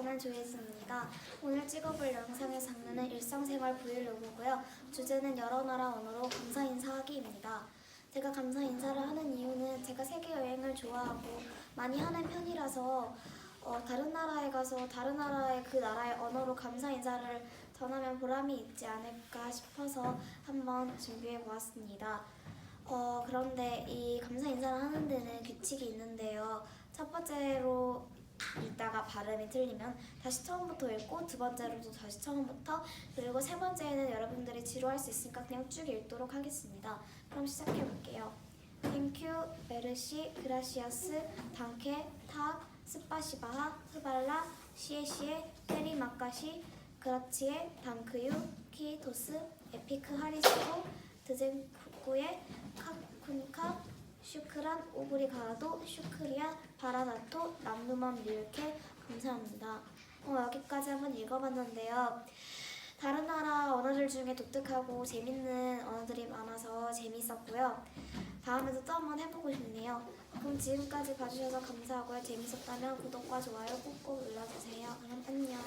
조혜진입니다. 오늘 찍어볼 영상의 장르는 일상생활 브이로그고요. 주제는 여러 나라 언어로 감사 인사하기입니다. 제가 감사 인사를 하는 이유는 제가 세계 여행을 좋아하고 많이 하는 편이라서 어, 다른 나라에 가서 다른 나라의 그 나라의 언어로 감사 인사를 전하면 보람이 있지 않을까 싶어서 한번 준비해 보았습니다. 어, 그런데 이 감사 인사를 하는 데는 규칙이 있는데요. 첫 번째로 읽다가 발음이 틀리면 다시 처음부터 읽고 두 번째로도 다시 처음부터 그리고 세 번째에는 여러분들이 지루할 수 있으니까 그냥 쭉 읽도록 하겠습니다. 그럼 시작해 볼게요. Thank you, 베르시, 그라시아스, 단케, 타, 스파시바하, 흐발라, 시에시에, 테리 마카시, 그라치에, 단크유, 키토스, 에피크 하리스코, 드젠쿠에, 카쿤카, 슈크란, 오브리가도, 슈크리아, 바라나토, 남루만 밀케 감사합니다. 어, 여기까지 한번 읽어봤는데요. 다른 나라 언어들 중에 독특하고 재밌는 언어들이 많아서 재밌었고요. 다음에도 또 한번 해보고 싶네요. 그럼 지금까지 봐주셔서 감사하고요. 재밌었다면 구독과 좋아요 꾹꾹 눌러주세요. 그럼 안녕.